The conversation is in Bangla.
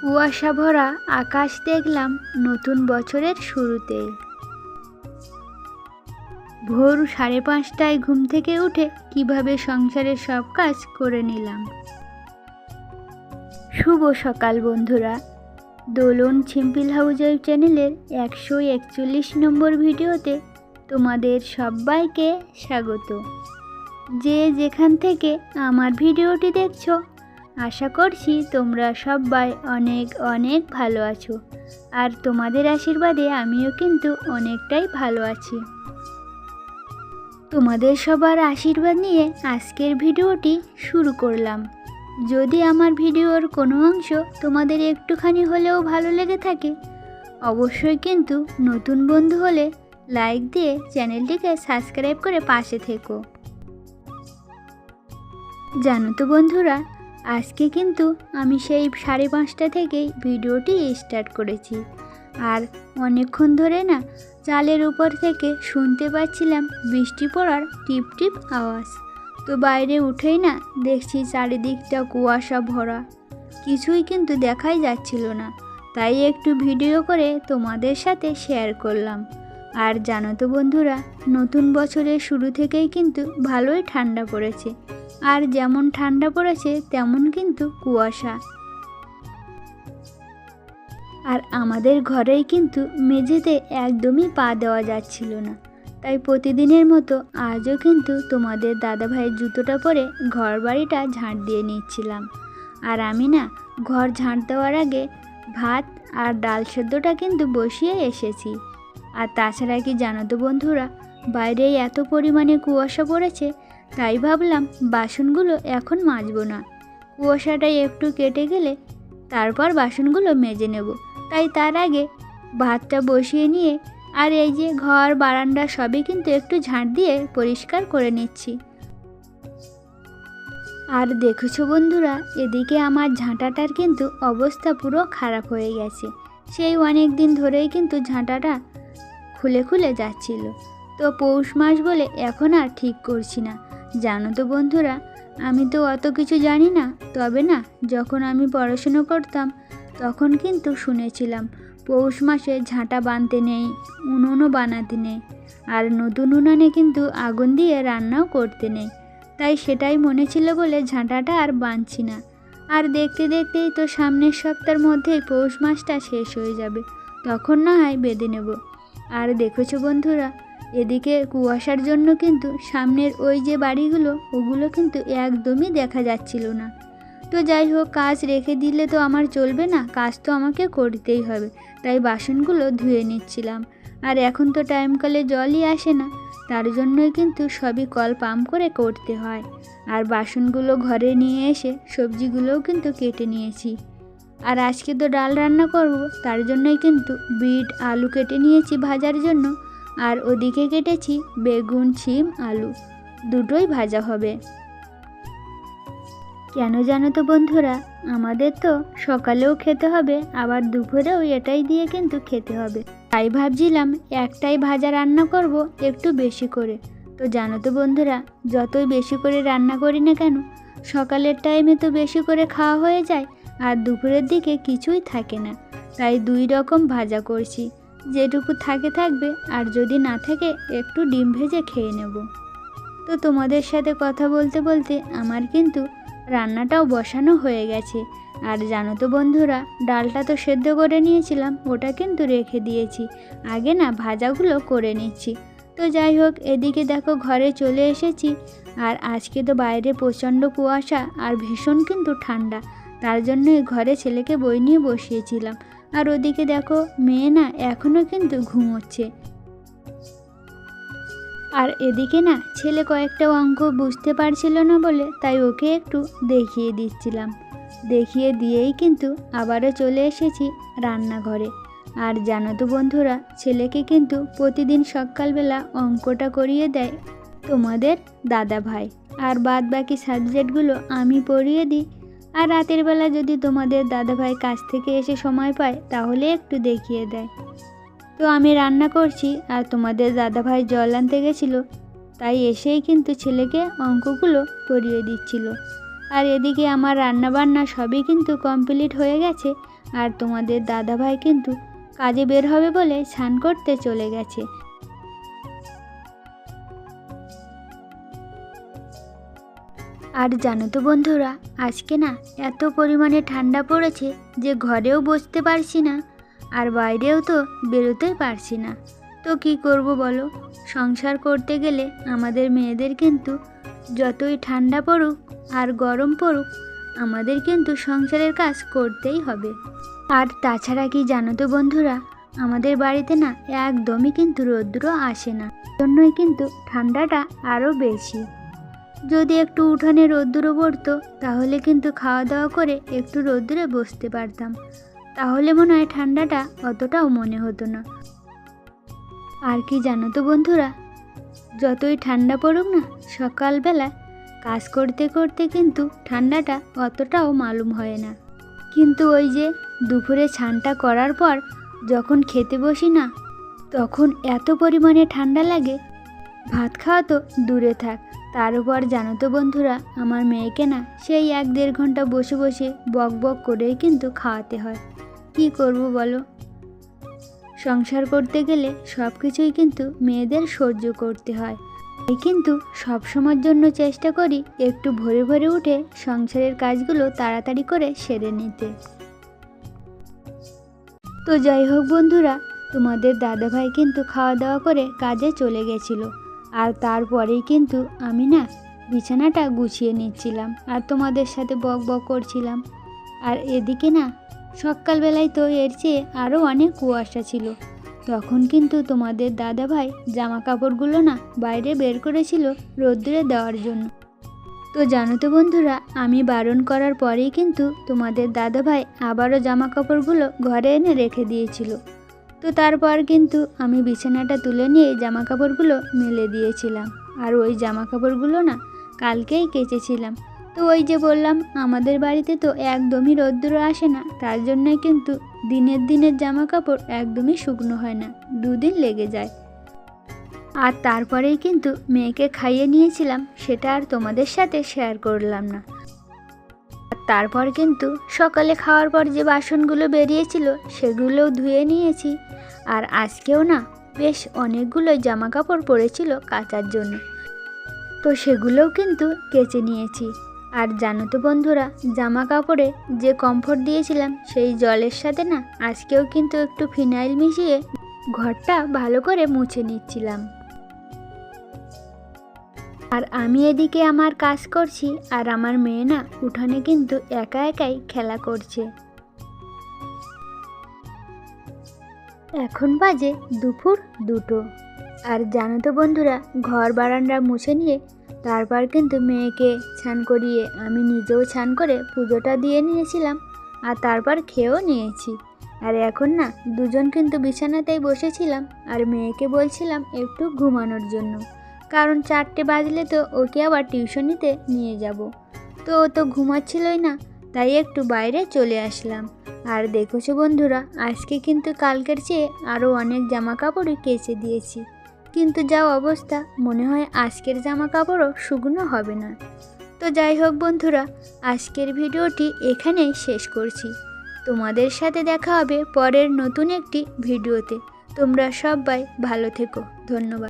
কুয়াশা ভরা আকাশ দেখলাম নতুন বছরের শুরুতে। ভোর সাড়ে পাঁচটায় ঘুম থেকে উঠে কীভাবে সংসারের সব কাজ করে নিলাম। শুভ সকাল বন্ধুরা। দোলন ছিম্পিল হাউজার চ্যানেলের একশো একচল্লিশ নম্বর ভিডিওতে তোমাদের সবাইকে স্বাগত। যে যেখান থেকে আমার ভিডিওটি দেখছ আশা করছি তোমরা সবাই অনেক অনেক ভালো আছো। আর তোমাদের আশীর্বাদে আমিও কিন্তু অনেকটাই ভালো আছি। তোমাদের সবার আশীর্বাদ নিয়ে আজকের ভিডিওটি শুরু করলাম। যদি আমার ভিডিওর কোনো অংশ তোমাদের একটুখানি হলেও ভালো লেগে থাকে, অবশ্যই কিন্তু নতুন বন্ধু হলে লাইক দিয়ে চ্যানেলটিকে সাবস্ক্রাইব করে পাশে থেকো। জানো তো বন্ধুরা আজকে কিন্তু আমি সেই সাড়ে পাঁচটা থেকেই ভিডিওটি স্টার্ট করেছি। আর অনেকক্ষণ ধরে না চালের উপর থেকে শুনতে পাচ্ছিলাম বৃষ্টি পড়ার টিপ টিপ আওয়াজ। তো বাইরে উঠেই না দেখছি চারিদিকটা কুয়াশা ভরা। কিছুই কিন্তু দেখাই যাচ্ছিল না। তাই একটু ভিডিও করে তোমাদের সাথে শেয়ার করলাম। আর জানো তো বন্ধুরা, নতুন বছরের শুরু থেকেই কিন্তু ভালোই ঠান্ডা পড়েছে। আর যেমন ঠান্ডা পড়েছে, তেমন কিন্তু কুয়াশা। আর আমাদের ঘরেই কিন্তু মেঝেতে একদমই পা দেওয়া যাচ্ছিল না। তাই প্রতিদিনের মতো আজও কিন্তু তোমাদের দাদাভাইয়ের জুতোটা পরে ঘর বাড়িটা ঝাঁট দিয়ে নিচ্ছিলাম। আর আমি না, ঘর ঝাঁট দেওয়ার আগে ভাত আর ডাল সেদ্ধটা কিন্তু বসিয়ে এসেছি। আর তাছাড়া কি জানো তো বন্ধুরা বাইরে এত পরিমাণে কুয়াশা পড়েছে তাই ভাবলাম বাসনগুলো এখন মাজবো না। কুয়াশাটা একটু কেটে গেলে তারপর বাসনগুলো মেজে নেব। তাই তার আগে ভাতটা বসিয়ে নিয়ে আর এই যে ঘর, বারান্দা সবই কিন্তু একটু ঝাঁট দিয়ে পরিষ্কার করে নিচ্ছি। আর দেখেছ বন্ধুরা, এদিকে আমার ঝাঁটাটার কিন্তু অবস্থা পুরো খারাপ হয়ে গেছে। সেই অনেক দিন ধরেই কিন্তু ঝাঁটাটা খুলে খুলে যাচ্ছিল। তো পৌষ মাস বলে এখন আর ঠিক করছি না। জানো তো বন্ধুরা, আমি তো অত কিছু জানি না। তবে না, যখন আমি পড়াশুনো করতাম, তখন কিন্তু শুনেছিলাম, পৌষ মাসে ঝাঁটা বানতে নেই, উনুনও বানাতে নেই, আর নতুন উনানে কিন্তু আগুন দিয়ে রান্নাও করতে নেই। তাই সেটাই মনে ছিল বলে ঝাঁটাটা আর বাঁধছি না। আর দেখতে দেখতেই তো সামনের সপ্তাহের মধ্যেই পৌষ মাসটা শেষ হয়ে যাবে, তখন না হয় বেঁধে নেব। আর দেখেছ বন্ধুরা এদিকে কুয়াশার জন্য কিন্তু সামনের ওই যে বাড়িগুলো, ওগুলো কিন্তু একদমই দেখা যাচ্ছিল না। তো যাই হোক, কাজ রেখে দিলে তো আমার চলবে না, কাজ তো আমাকে করতেই হবে, তাই বাসনগুলো ধুয়ে নিচ্ছিলাম। আর এখন তো টাইমকালে জলই আসে না, তার জন্যই কিন্তু সবই কল পাম্প করে করতে হয়। আর বাসনগুলো ঘরে নিয়ে এসে সবজিগুলোও কিন্তু কেটে নিয়েছি। আর আজকে তো ডাল রান্না করব, তার জন্যই কিন্তু বিট, আলু কেটে নিয়েছি ভাজার জন্য। আর ওদিকে কেটেছি বেগুন ছিম আলু। দুটোই ভাজা হবে। কেন জানো তো বন্ধুরা, আমাদের তো সকালেও খেতে হবে, আবার দুপুরেও এটাই দিয়ে কিন্তু খেতে হবে। তাই ভাবছিলাম একটাই ভাজা রান্না করব একটু বেশি করে। তো জানো তো বন্ধুরা, যতই বেশি করে রান্না করি না কেন, সকালের টাইমে তো বেশি করে খাওয়া হয়ে যায়, আর দুপুরের দিকে কিছুই থাকে না। তাই দুই রকম ভাজা করছি। যেটুকু থাকে থাকবে, আর যদি না থাকে, একটু ডিম ভেজে খেয়ে নেব। তো তোমাদের সাথে কথা বলতে বলতে আমার কিন্তু রান্নাটাও বসানো হয়ে গেছে। আর জানো তো বন্ধুরা, ডালটা তো সেদ্ধ করে নিয়েছিলাম, ওটা কিন্তু রেখে দিয়েছি। আগে না ভাজাগুলো করে নিচ্ছি। তো যাই হোক, এদিকে দেখো ঘরে চলে এসেছি। আর আজকে তো বাইরে প্রচণ্ড কুয়াশা, আর ভীষণ কিন্তু ঠান্ডা। তার জন্যই ঘরে ছেলেকে বই নিয়ে বসিয়েছিলাম। আর ওদিকে দেখো, মেয়ে না এখনও কিন্তু ঘুমোচ্ছে। আর এদিকে না ছেলে কয়েকটা অঙ্ক বুঝতে পারছিল না বলে তাই ওকে একটু দেখিয়ে দিচ্ছিলাম। দেখিয়ে দিয়েই কিন্তু আবারও চলে এসেছি রান্নাঘরে। আর জানো তো বন্ধুরা, ছেলেকে কিন্তু প্রতিদিন সকালবেলা অঙ্কটা করিয়ে দেয় তোমাদের দাদা ভাই আর বাদ বাকি সাবজেক্টগুলো আমি পড়িয়ে দিই আর রাতের বেলা যদি তোমাদের দাদাভাই কাছ থেকে এসে সময় পায়, তাহলে একটু দেখিয়ে দেয়। তো আমি রান্না করছি, আর তোমাদের দাদাভাই জল আনতে গেছিল। তাই এসেই কিন্তু ছেলেকে অঙ্কগুলো করিয়ে দিচ্ছিল। আর এদিকে আমার রান্না বান্না সবই কিন্তু কমপ্লিট হয়ে গেছে, আর তোমাদের দাদাভাই কিন্তু কাজে বের হবে বলে স্নান করতে চলে গেছে। আর জানো তো বন্ধুরা, আজকে না এত পরিমাণে ঠান্ডা পড়েছে যে ঘরেও বসতে পারছি না, আর বাইরেও তো বেরোতেই পারছি না। তো কি করব বলো? সংসার করতে গেলে আমাদের মেয়েদের কিন্তু যতই ঠান্ডা পড়ুক আর গরম পড়ুক, আমাদের কিন্তু সংসারের কাজ করতেই হবে। আর তাছাড়া কি জানো তো বন্ধুরা, আমাদের বাড়িতে না একদমই কিন্তু রৌদ্র আসে না। জন্যই কিন্তু ঠান্ডাটা আরও বেশি। যদি একটু উঠানে রোদ্দুর পড়তো, তাহলে কিন্তু খাওয়া দাওয়া করে একটু রোদ্দুরে বসতে পারতাম। তাহলে মনে হয় ঠান্ডাটা অতটাও মনে হতো না। আর কি জানো তো বন্ধুরা, যতই ঠান্ডা পড়ুক না, সকালবেলা কাজ করতে করতে কিন্তু ঠান্ডাটা অতটাও মালুম হয় না। কিন্তু ওই যে দুপুরে ছানটা করার পর যখন খেতে বসি না, তখন এত পরিমাণে ঠান্ডা লাগে, ভাত খাওয়া তো দূরে থাক। তার উপর জানো তো বন্ধুরা, আমার মেয়েকে না সেই এক দেড় ঘণ্টা বসে বসে বক বক করেই কিন্তু খাওয়াতে হয়। কি করব বলো? সংসার করতে গেলে সব কিছুই কিন্তু মেয়েদের সহ্য করতে হয়। তাই কিন্তু সবসময়ের জন্য চেষ্টা করি একটু ভরে ভরে উঠে সংসারের কাজগুলো তাড়াতাড়ি করে সেরে নিতে। তো যাই হোক বন্ধুরা, তোমাদের দাদাভাই কিন্তু খাওয়া দাওয়া করে কাজে চলে গেছিল। আর তারপরেই কিন্তু আমি না বিছানাটা গুছিয়ে নিচ্ছিলাম আর তোমাদের সাথে বক বক করছিলাম। আর এদিকে না সকালবেলায় তো এর চেয়ে আরও অনেক কুয়াশা ছিল। তখন কিন্তু তোমাদের দাদাভাই জামা কাপড়গুলো না বাইরে বের করেছিল রোদ্দুরে দেওয়ার জন্য। তো জানো তো বন্ধুরা, আমি বারণ করার পরেই কিন্তু তোমাদের দাদাভাই আবারও জামা কাপড়গুলো ঘরে এনে রেখে দিয়েছিল। তো তারপর কিন্তু আমি বিছানাটা তুলে নিয়ে জামা কাপড়গুলো মেলে দিয়েছিলাম। আর ওই জামা কাপড়গুলো না কালকেই কেচেছিলাম। তো ওই যে বললাম, আমাদের বাড়িতে তো একদমই রোদ্দুর আসে না, তার জন্যই কিন্তু দিনের দিনের জামা কাপড় একদমই শুকনো হয় না, দুদিন লেগে যায়। আর তারপরেই কিন্তু মেয়েকে খাইয়ে নিয়েছিলাম, সেটা আর তোমাদের সাথে শেয়ার করলাম না। তারপর কিন্তু সকালে খাওয়ার পর যে বাসনগুলো বেরিয়েছিল সেগুলোও ধুয়ে নিয়েছি। আর আজকেও না, বেশ অনেকগুলো জামা কাপড় পরেছিল কাচার জন্য। তো সেগুলোও কিন্তু কেচে নিয়েছি। আর জানো তো বন্ধুরা জামা কাপড়ে যে কমফোর্ট দিয়েছিলাম সেই জলের সাথে না, আজকেও কিন্তু একটু ফিনাইল মিশিয়ে ঘরটা ভালো করে মুছে নিচ্ছিলাম। আর আমি এদিকে আমার কাজ করছি আর আমার মেয়ে না উঠানে কিন্তু একা একাই খেলা করছে। এখন বাজে দুপুর দুটো। আর জানো তো বন্ধুরা, ঘর বারান্দা মুছে নিয়ে তারপর কিন্তু মেয়েকে ছান করিয়ে আমি নিজেও ছান করে পুজোটা দিয়ে নিয়েছিলাম আর তারপর খেয়েও নিয়েছি। আর এখন না দুজন কিন্তু বিছানাতেই বসেছিলাম আর মেয়েকে বলছিলাম একটু ঘুমানোর জন্য। কারণ চারটে বাজলে তো ওকে আবার টিউশনিতে নিয়ে যাব। তো ও তো ঘুমাচ্ছিলই না, তাই একটু বাইরে চলে আসলাম। আর দেখেছ বন্ধুরা, আজকে কিন্তু কালকের চেয়ে আরও অনেক জামা কাপড়ই কেচে দিয়েছি। কিন্তু যা অবস্থা, মনে হয় আজকের জামা কাপড়ও শুকনো হবে না। তো যাই হোক বন্ধুরা, আজকের ভিডিওটি এখানেই শেষ করছি। তোমাদের সাথে দেখা হবে পরের নতুন একটি ভিডিওতে। তোমরা সবাই ভালো থেকো। ধন্যবাদ।